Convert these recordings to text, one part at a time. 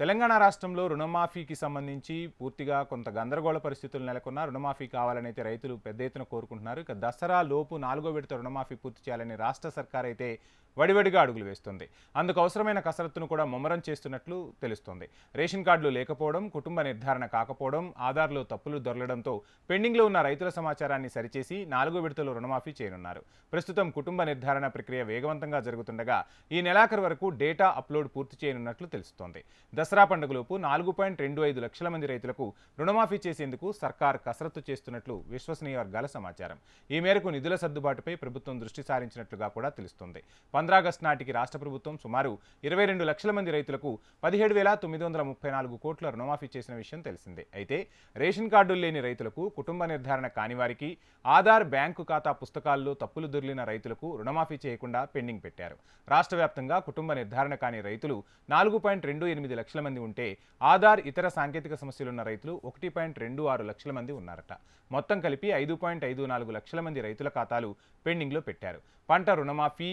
Telangana రాష్ట్రంలో రుణమాఫీకి సంబంధించి పూర్తిగా కొంత గందరగోళ పరిస్థితులు నెలకొన్న రుణమాఫీ కావాలనైతే రైతులు పెద్ద ఎత్తున కోరుకుంటున్నారు. ఇక దసరా లోపు నాలుగో విడత రుణమాఫీ పూర్తి చేయాలని రాష్ట్ర సర్కార్ అయితే వడివడిగా అడుగులు వేస్తుంది. అందుకు అవసరమైన కసరత్తును కూడా ముమ్మరం చేస్తున్నట్లు తెలుస్తోంది. రేషన్ కార్డులు లేకపోవడం కుటుంబ నిర్ధారణ కాకపోవడం ఆధార్లో తప్పులు దొరలడంతో పెండింగ్లో ఉన్న రైతుల సమాచారాన్ని సరిచేసి నాలుగో విడతలో రుణమాఫీ చేయనున్నారు. ప్రస్తుతం కుటుంబ నిర్ధారణ ప్రక్రియ వేగవంతంగా జరుగుతుండగా ఈ నెలాఖరు వరకు డేటా అప్లోడ్ పూర్తి చేయనున్నట్లు తెలుస్తోంది. దసరా దసరా పండుగలోపు నాలుగు పాయింట్ రెండు ఐదు లక్షల మంది రైతులకు రుణమాఫీ చేసేందుకు సర్కార్ కసరత్తు చేస్తున్నట్లు విశ్వసనీయ వర్గాల సమాచారం. ఈ మేరకు నిధుల సర్దుబాటుపై ప్రభుత్వం దృష్టి సారించినట్లుగా కూడా తెలుస్తోంది. పంద్రాగస్టు నాటికి రాష్ట్ర ప్రభుత్వం సుమారు ఇరవై రెండు లక్షల మంది రైతులకు పదిహేడు వేల తొమ్మిది వందల ముప్పై నాలుగు కోట్ల రుణమాఫీ చేసిన విషయం తెలిసిందే. అయితే రేషన్ కార్డులు లేని రైతులకు కుటుంబ నిర్ధారణ కాని వారికి ఆధార్ బ్యాంకు ఖాతా పుస్తకాల్లో తప్పులు దొర్లిన రైతులకు రుణమాఫీ చేయకుండా పెండింగ్ పెట్టారు. రాష్ట్ర వ్యాప్తంగా కుటుంబ నిర్ధారణ కాని రైతులు నాలుగు పాయింట్ రెండు ఎనిమిది లక్షల మంది ఉంటే ఆధార్ ఇతర సాంకేతిక సమస్యలున్న రైతులు ఒకటి పాయింట్ రెండు ఆరు లక్షల మంది ఉన్నారట. మొత్తం కలిపి ఐదు పాయింట్ ఐదు నాలుగు లక్షల మంది రైతుల ఖాతాలు పెండింగ్లో పెట్టారు. పంట రుణమాఫీ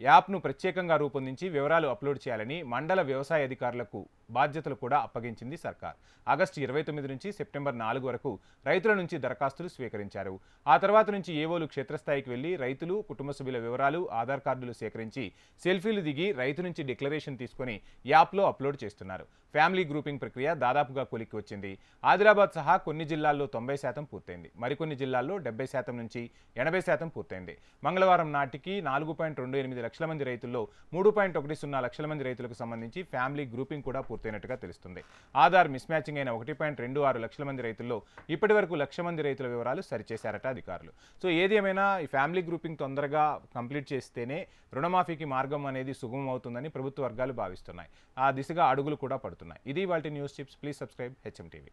యాప్ను ప్రత్యేకంగా రూపొందించి వివరాలు అప్లోడ్ చేయాలని మండల వ్యవసాయ అధికారులకు బాధ్యతలు కూడా అప్పగించింది సర్కార్. ఆగస్టు ఇరవై తొమ్మిది నుంచి సెప్టెంబర్ నాలుగు వరకు రైతుల నుంచి దరఖాస్తులు స్వీకరించారు. ఆ తర్వాత నుంచి ఏవోలు క్షేత్రస్థాయికి వెళ్ళి రైతులు కుటుంబ సభ్యుల వివరాలు ఆధార్ కార్డులు సేకరించి సెల్ఫీలు దిగి రైతు నుంచి డిక్లరేషన్ తీసుకొని యాప్లో అప్లోడ్ చేస్తున్నారు. ఫ్యామిలీ గ్రూపింగ్ ప్రక్రియ దాదాపుగా కొలిక్కి వచ్చింది. ఆదిలాబాద్ సహా కొన్ని జిల్లాల్లో తొంభై శాతం పూర్తయింది. మరికొన్ని జిల్లాల్లో డెబ్బై శాతం నుంచి ఎనభై శాతం పూర్తయింది. మంగళవారం నాటికి నాలుగు పాయింట్ రెండు ఎనిమిది లక్షల మంది రైతుల్లో మూడు పాయింట్ ఒకటి సున్నా లక్షల మంది రైతులకు సంబంధించి ఫ్యామిలీ గ్రూపింగ్ కూడా పూర్తి పూర్తయినట్టుగా తెలుస్తుంది. ఆధార్ మిస్ మ్యాచింగ్ అయిన ఒకటి పాయింట్ రెండు ఆరు లక్షల మంది రైతుల్లో ఇప్పటి వరకు లక్ష మంది రైతుల వివరాలు సరిచేశారట అధికారులు. సో ఏది ఏమైనా ఈ ఫ్యామిలీ గ్రూపింగ్ తొందరగా కంప్లీట్ చేస్తేనే రుణమాఫీకి మార్గం అనేది సుగమం అవుతుందని ప్రభుత్వ వర్గాలు భావిస్తున్నాయి. ఆ దిశగా అడుగులు కూడా పడుతున్నాయి. ఇది వాటి news chips please subscribe HM TV